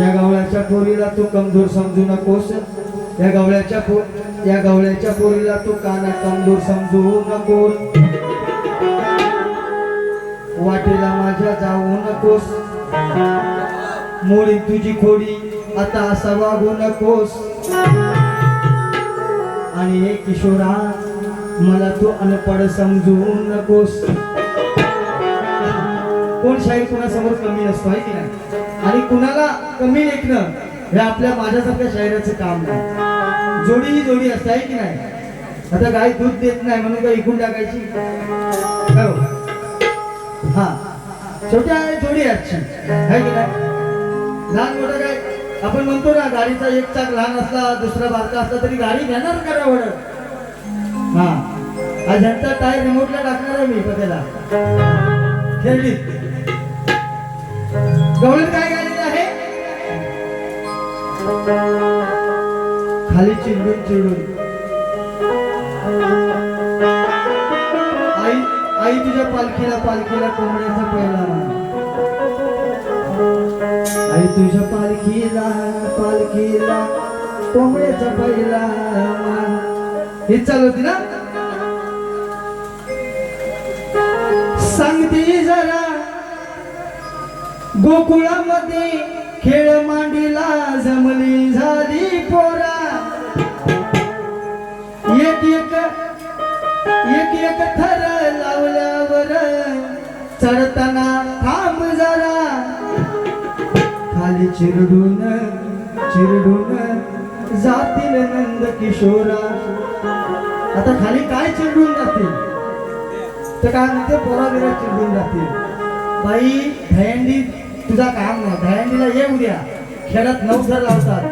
या गवळ्याच्या पोरीला तू कमजोर समजू नकोस. या गवळ्याच्या पो या गवळ्याच्या पोरीला तू काना कमजोर समजू नकोस. वाटेला माझ्या जाऊ नकोस. मुळी तुझी खोडी आता असा वागू नकोस. आणि हे किशोरा मला तू अनपड समजू नकोस. कोण शाहीर कोणासमोर कमी नसतो आहे की नाही? आणि कुणाला कमी लेखणं हे आपल्या माझ्यासारख्या शहराचं काम नाही. जोडी ही जोडी असते आहे की नाही? आता गाय दूध देत नाही म्हणून काय इकून टाकायची? हो. हा. छोट्या जोडी आजची. आहे की नाही? लहान मोठं काय? आपण म्हणतो ना गाडीचा एक चाक लहान असला दुसरा बारका असला तरी गाडी घेणार करा वडं हा. आज ह्यांचा टायर रिमोटला टाकणार आहे मी पत्याला खेळली. गवळीत काय खाली चिरडून चिरडून आई आई तुझ्या पालखीला पालखीला कोंबड्याचा पहिला आई तुझ्या पालखीला पालखीला कोंबड्याचा पहिला हे चालू होती ना? सांगते जरा गोकुळामध्ये खेळ मांडीला जमली झाली पोरा. एक एक एक एक थर लावल्यावर चढताना थांब जरा. खाली चिरडून चिरडून जातील नंद किशोरा. आता खाली काय चिरडून जातील? तर काय म्हणते पोरा बिरा चिरडून जातील. बाई भेंडी तुझा काम नाही. दहंडीला ये उद्या. खेळात नवसर लावतात.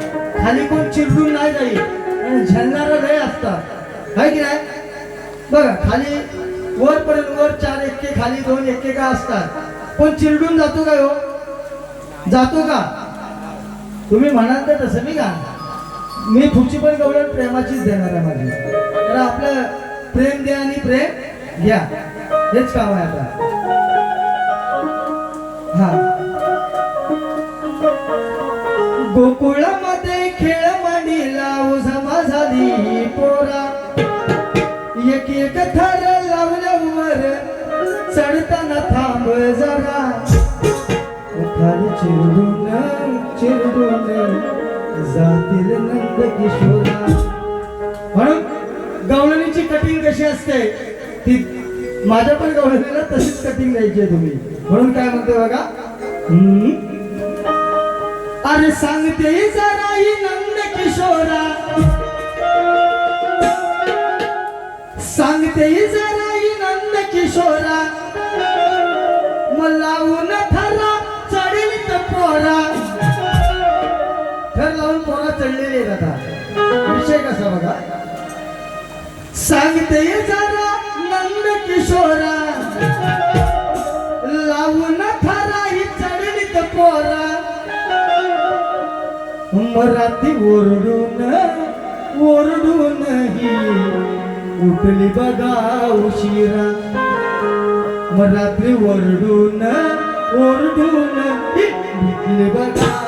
खाली कोण चिरडून नाही जाईल. आणि झेलणारा लय असतात. काय की नाही? बघा खाली वर पर्यंत वर चार एक्के खाली दोन एक्के का असतात? पण चिरडून जातो का हो? जातो का? तुम्ही म्हणाल तर तसं मी का? मी पुढची पण गवळण प्रेमाचीच देणार आहे माझी. तर आपलं प्रेम द्या आणि प्रेम घ्या. हेच काम आहे आता. हा. गोकुळामध्ये खेळ मांडीला उजमा झाली पोरा. एक एक थर लावल्यावर चढताना थांब जरा. खाली चिरडून चिरडून जातील नंद किशोरा. म्हणून गवळणीची कटिंग कशी असते ती माझ्या पण गवळणीला तशीच कटिंग द्यायची आहे तुम्ही. म्हणून काय म्हणते बघा? हम्म. अरे सांगते जराई नंद किशोरा. सांगते जराई नंद किशोरा. मग लावून थरा चढेल पोरा. थर लावून पोरा चढलेले दादा विषय कसा बघा? सांगते जरा नंद किशोरा. लावून थरा ही चढेल पोरा. मराठी ओरडून ओरडून ही उठली बघा उशिरा. मराठी ओरडून ओरडून ही उठली बघा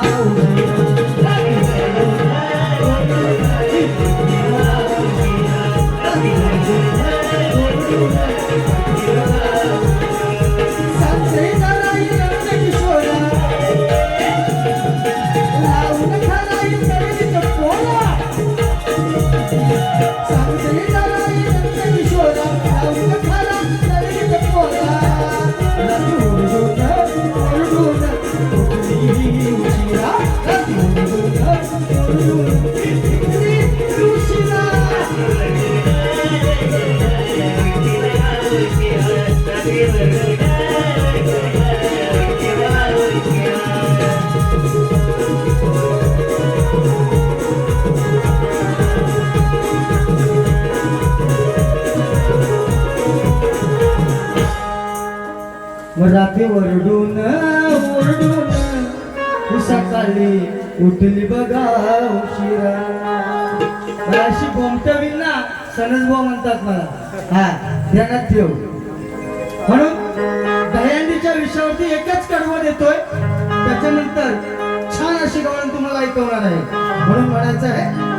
मग ओरडून. ओरडून सकाळी उठली बघा उशिरा. अशी बोमटवील ना सनज भाऊ म्हणतात मला. हा ध्यानात ठेव. म्हणून दह्यांडीच्या विषयावरती एकच कडवं देतोय त्याच्यानंतर छान अशी गवळण तुम्हाला ऐकवणार आहे. म्हणून म्हणायचं आहे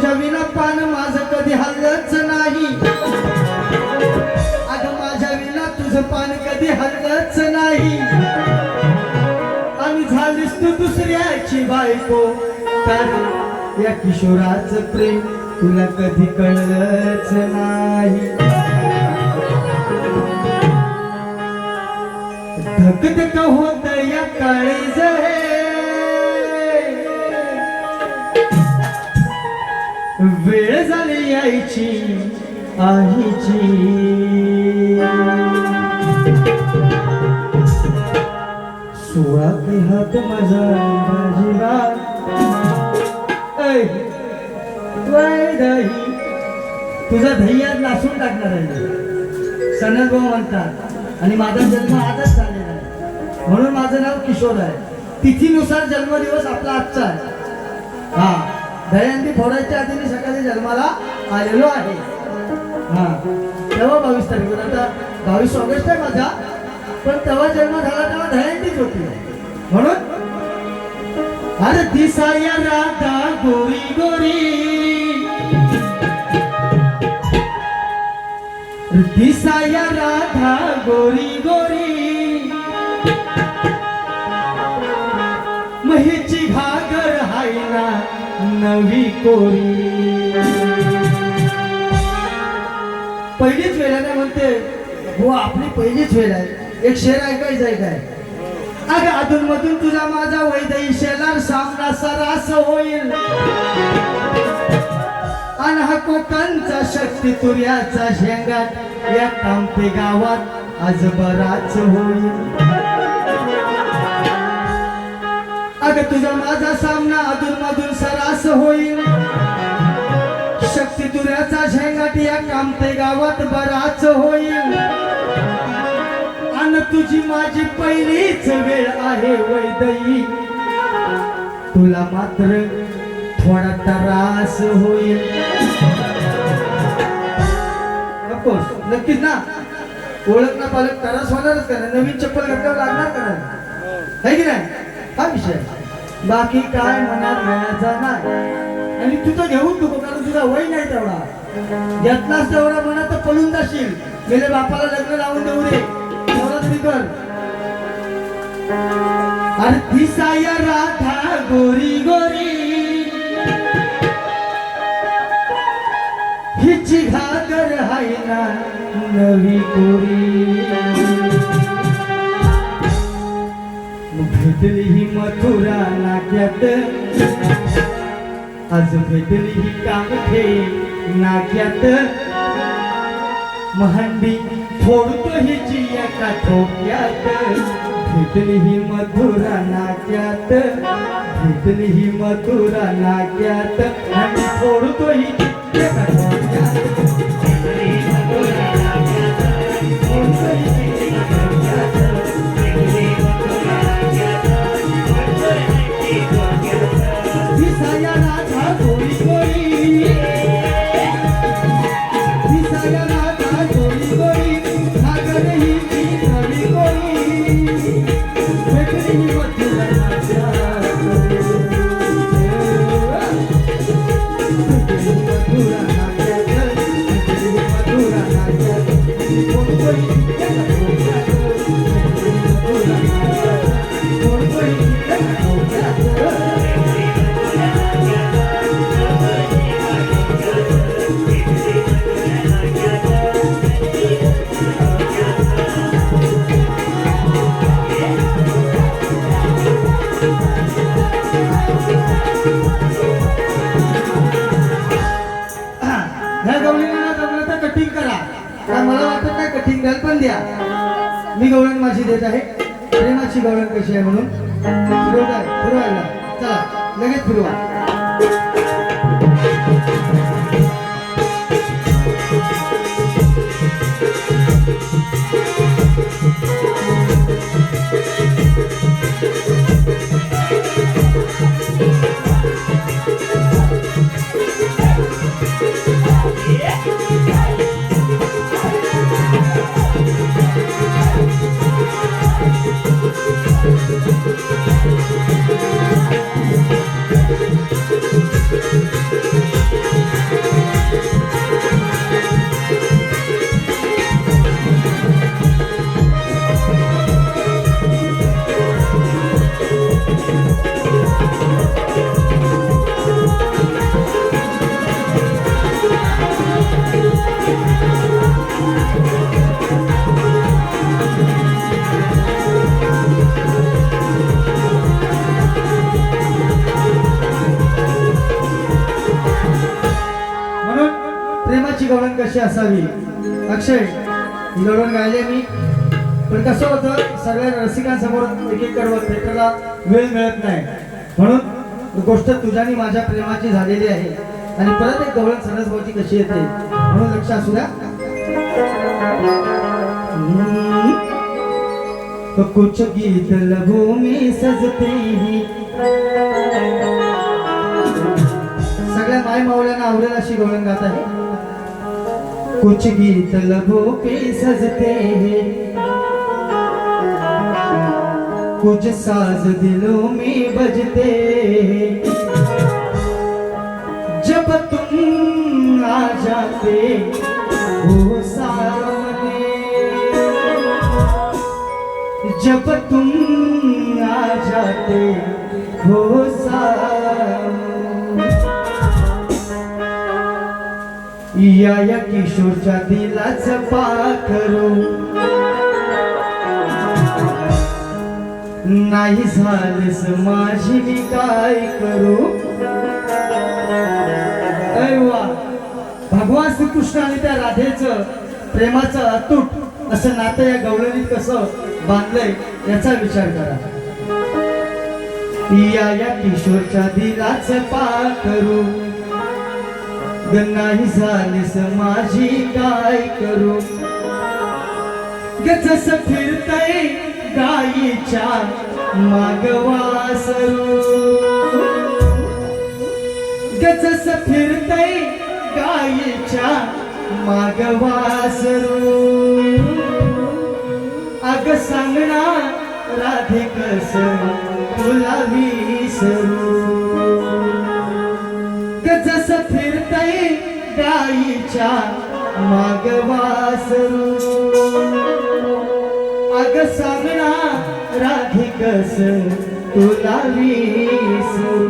तुझ्या विना पान माझं कधी हललंच नाही. अग माझ्या विना तुझं पान कधी हल्लंच नाही. आणि झालीस तू दुसऱ्याची बायको. कारण या किशोराचं प्रेम तुला कधी कळलंच नाही. धकधक धक होत या काळीज वेळ झाली यायची आईची. सोळा ते हात माझा बाजीला ऐ, तुझा धैयात नासून टाकणार आहे. सनद भाऊ म्हणतात आणि माझा जन्म आजच झालेला आहे. म्हणून माझं नाव किशोर आहे. तिथीनुसार जन्मदिवस आपला आजचा आहे. हा. दयंती फोडायच्या आधी मी सकाळी जन्माला आलेलो आहे. हा. तेव्हा बावीस तारीख आता बावीस ऑगस्ट आहे माझा. पण तेव्हा जन्म झाला तेव्हा दयंतीच होती. म्हणून? अरे दिसाया राधा गोरी गोरी. दिसाया राधा गोरी गोरी. नवी कोरी. पहिलीच वेळ आहे ना म्हणते. हो आपली पहिलीच वेळ आहे. एक शेर ऐकायचं आहे काय? अगं अधून मधून तुझा माझा वैदई शेलार सामना सरास होईल. आणि हा कोकणचा शक्ती तुर्याचा शेंगाट या कामते गावात आज बराच होईल. अग तुझा माझा सामना अधून होईल. शक्ती तुऱ्याचा शेंगाट या कामते गावात बराच होईल. अन तुझी माझी पहिलीच वेळ आहे वैदई तुला मात्र थोडा त्रास होईल. नक्कीच ना. ओळख ना पालक त्रास होणारच का नवीन चप्पल घातल्यावर लागणार का नाही? की नाही? हा विषय. बाकी काय मनात घ्यायचा नाही. आणि तू तर घेऊन नको कारण तुझा वय नाही तेवढा. घेतलास तेवढा मनात तर पळून जाशील. गेले बापाला लग्न लावून देऊ रे तेवढा तरी कर. अरे दिसाया राधा गोरी गोरी. हिची घागर हाय ना नवी गोरी भेटली ही मथुरा नाक्यात. आज भेटली ही कामठे नाक्यात. महंडी फोडतो हिची एका ठोक्यात. भेटली ही मथुरा नाक्यात. भेटली ही मथुरा नाक्यात. आणि फोडतो हिची एका ठोक्यात. आहे म्हणून फिरवत आहे फिरवायला. चला लगेच फिरवा. असावी. अक्षय लढून गायले मी. पण कसं होतं सगळ्या रसिकांसमोर एक एक कडवं थिएटरला वेळ मिळत नाही. म्हणून गोष्ट तुझ्यानी माझ्या प्रेमाची झालेली आहे. आणि परत एक गवळण सरसभाऊची कशी येते म्हणून लक्ष असू द्या. तो कुछ गीत लघु में सजते ही. सगळ्या माय मावळ्यांना आवडेल अशी गवळण गात आहे. कुछ गीत लबों पे सजते हैं। कुछ साज दिलों में बजते हैं। जब तुम आ जाते हो सामने जब तुम आ जाते हो या या किशोरच्या दिलाच पाखरू नाही झालंस माझी मी काय करू? अरे वा. भगवान श्रीकृष्ण आणि त्या राधेचं प्रेमाचं अतूट असं नातं या गवळणीत कसं बांधलंय याचा विचार करा. या या किशोरच्या दिलाच पाखरू नाही झालीस माझी काय करू? गजस फिरतय गायीच्या मागवासरू गजस फिरतय गायीच्या मागवासरू अग सांगणार राधे कस तुला विसरू गायीच्या मागवासरू. अग सांगणा राधिकस तुला विसरू.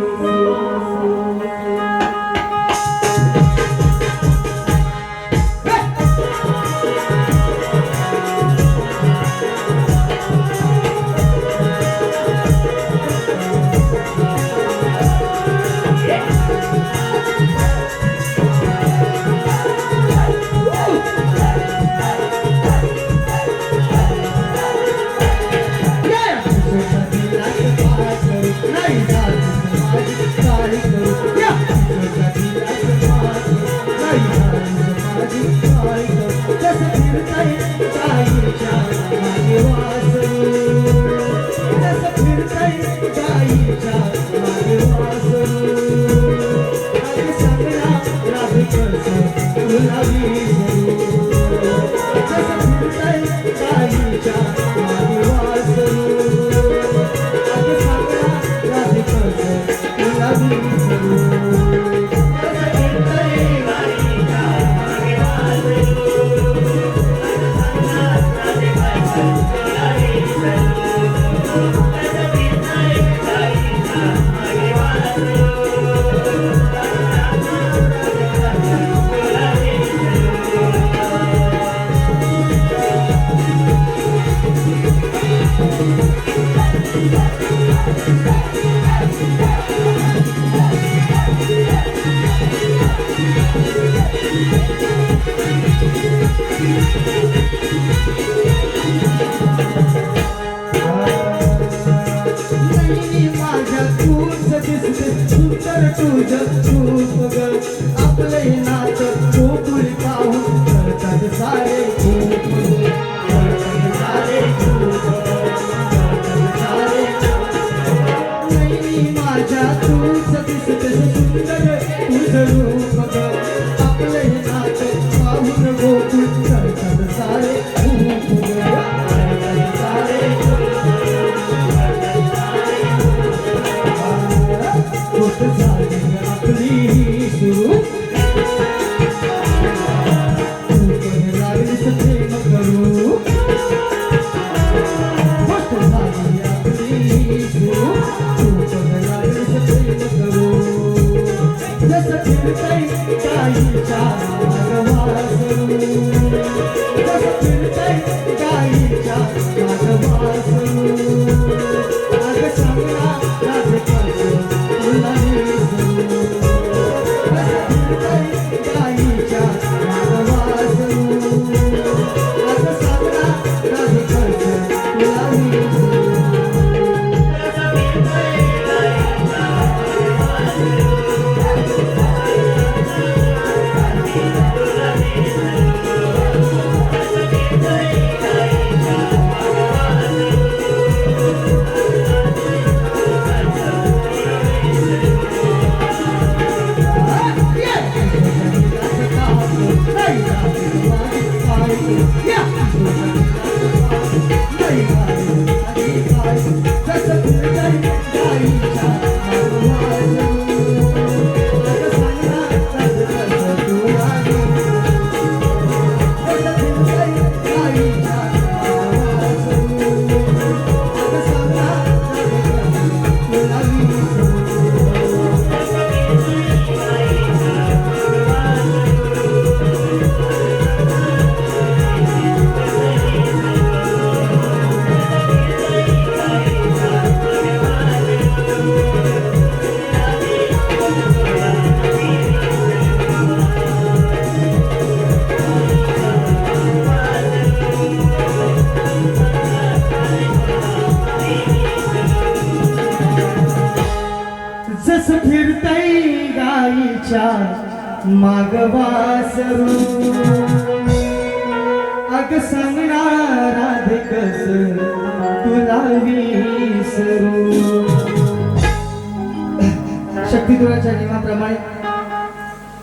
नाही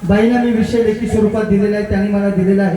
बाईंना मी विषय लेखी स्वरूपात दिलेला आहे त्यांनी मला दिलेला आहे.